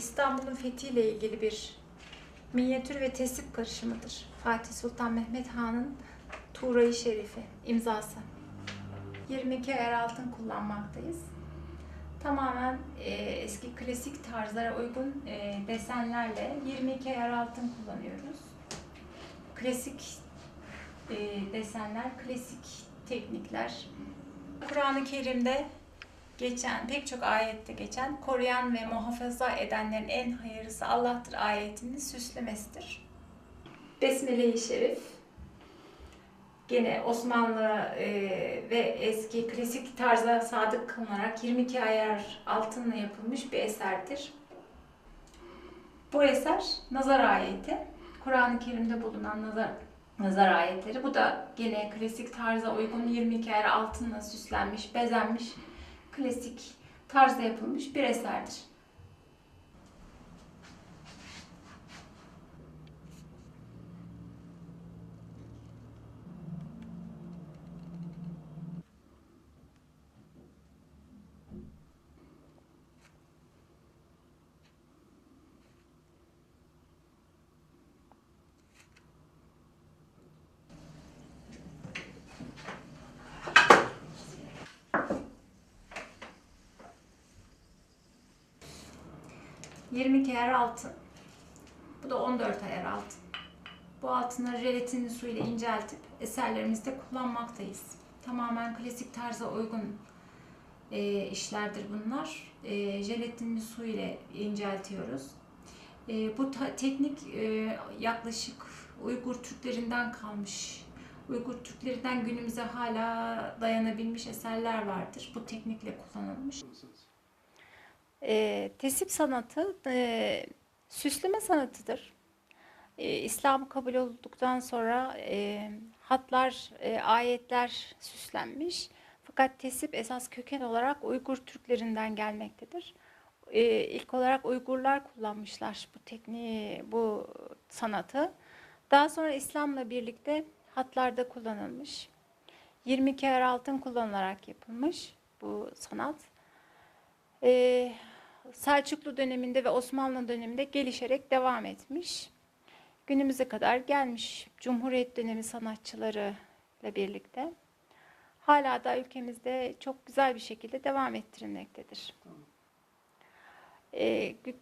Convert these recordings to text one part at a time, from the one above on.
İstanbul'un fethiyle ilgili bir minyatür ve tesip karışımıdır. Fatih Sultan Mehmet Han'ın Tuğra-i Şerifi imzası. 22 ayar altın kullanmaktayız. Tamamen e, eski klasik tarzlara uygun e, desenlerle 22 ayar altın kullanıyoruz. Klasik e, desenler, klasik teknikler. Kur'an-ı Kerim'de geçen, pek çok ayette geçen koruyan ve muhafaza edenlerin en hayırlısı Allah'tır ayetinin süslemesidir. Besmele-i Şerif gene Osmanlı e, ve eski klasik tarza sadık kılınarak 22 ayar altınla yapılmış bir eserdir. Bu eser nazar ayeti. Kur'an-ı Kerim'de bulunan nazar nazar ayetleri. Bu da gene klasik tarza uygun 22 ayar altınla süslenmiş, bezenmiş klasik tarzda yapılmış bir eserdir. — 22 ayar altın. Bu da 14 ayar altın. Bu altınları jelatinli su ile inceltip eserlerimizde kullanmaktayız. Tamamen klasik tarza uygun e, işlerdir bunlar. E, jelatinli su ile inceltiyoruz. E, bu teknik e, yaklaşık Uygur Türklerinden kalmış. Uygur Türklerinden günümüze hala dayanabilmiş eserler vardır. Bu teknikle kullanılmış. E, tesip sanatı e, süsleme sanatıdır. E, İslam kabul olduktan sonra e, hatlar, e, ayetler süslenmiş. Fakat tesip esas köken olarak Uygur Türklerinden gelmektedir. E, ilk olarak Uygurlar kullanmışlar bu tekniği, bu sanatı. Daha sonra İslam'la birlikte hatlarda kullanılmış. 22 ayar altın kullanılarak yapılmış bu sanat. Ee, Selçuklu döneminde ve Osmanlı döneminde gelişerek devam etmiş. Günümüze kadar gelmiş Cumhuriyet dönemi sanatçıları ile birlikte. Hala da ülkemizde çok güzel bir şekilde devam ettirilmektedir. Gü-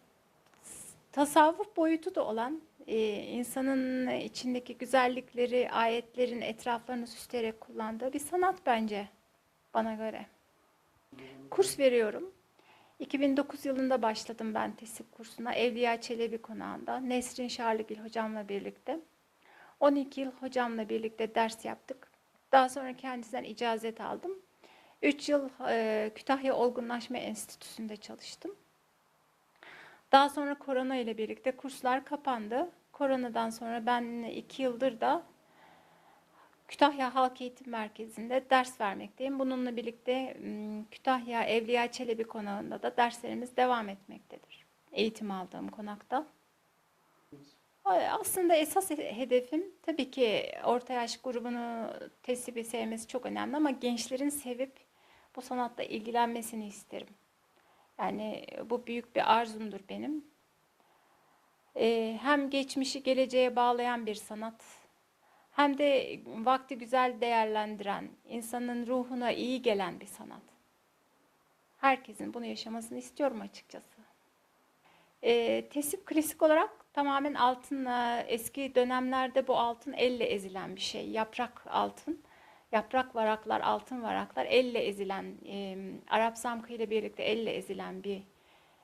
tasavvuf boyutu da olan e, insanın içindeki güzellikleri, ayetlerin etraflarını süsleyerek kullandığı bir sanat bence bana göre. Kurs veriyorum. 2009 yılında başladım ben tesip kursuna Evliya Çelebi Konağı'nda Nesrin Şarlıgil hocamla birlikte. 12 yıl hocamla birlikte ders yaptık. Daha sonra kendisinden icazet aldım. 3 yıl e, Kütahya Olgunlaşma Enstitüsü'nde çalıştım. Daha sonra korona ile birlikte kurslar kapandı. Koronadan sonra ben 2 yıldır da Kütahya Halk Eğitim Merkezi'nde ders vermekteyim. Bununla birlikte Kütahya Evliya Çelebi Konağı'nda da derslerimiz devam etmektedir. Eğitim aldığım konakta. Aslında esas he- hedefim tabii ki orta yaş grubunu tesibi sevmesi çok önemli ama gençlerin sevip bu sanatla ilgilenmesini isterim. Yani bu büyük bir arzumdur benim. Hem geçmişi geleceğe bağlayan bir sanat, hem de vakti güzel değerlendiren, insanın ruhuna iyi gelen bir sanat. Herkesin bunu yaşamasını istiyorum açıkçası. Ee, tesip klasik olarak tamamen altınla, eski dönemlerde bu altın elle ezilen bir şey. Yaprak altın, yaprak varaklar, altın varaklar elle ezilen, e, Arap zamkı ile birlikte elle ezilen bir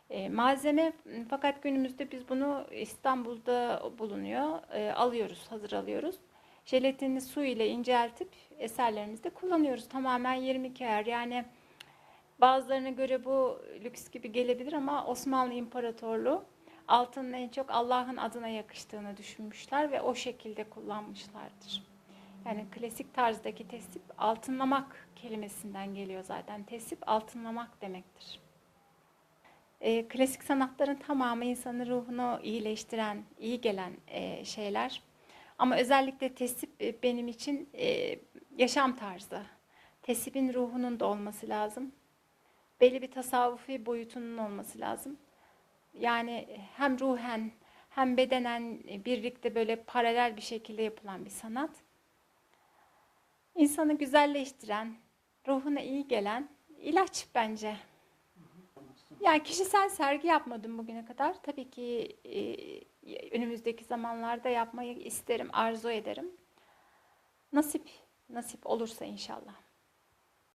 e, malzeme. Fakat günümüzde biz bunu İstanbul'da bulunuyor, e, alıyoruz, hazır alıyoruz. Jelatinli su ile inceltip eserlerimizde kullanıyoruz. Tamamen 22 ayar. Yani bazılarına göre bu lüks gibi gelebilir ama Osmanlı İmparatorluğu altının en çok Allah'ın adına yakıştığını düşünmüşler ve o şekilde kullanmışlardır. Yani klasik tarzdaki tesip altınlamak kelimesinden geliyor zaten. Tesip altınlamak demektir. E, klasik sanatların tamamı insanın ruhunu iyileştiren, iyi gelen e, şeyler. Ama özellikle tesip e, benim için e, yaşam tarzı. Tesipin ruhunun da olması lazım. Belli bir tasavvufi boyutunun olması lazım. Yani hem ruhen hem bedenen birlikte böyle paralel bir şekilde yapılan bir sanat. İnsanı güzelleştiren, ruhuna iyi gelen ilaç bence. Yani kişisel sergi yapmadım bugüne kadar. Tabii ki e, önümüzdeki zamanlarda yapmayı isterim, arzu ederim. Nasip, nasip olursa inşallah.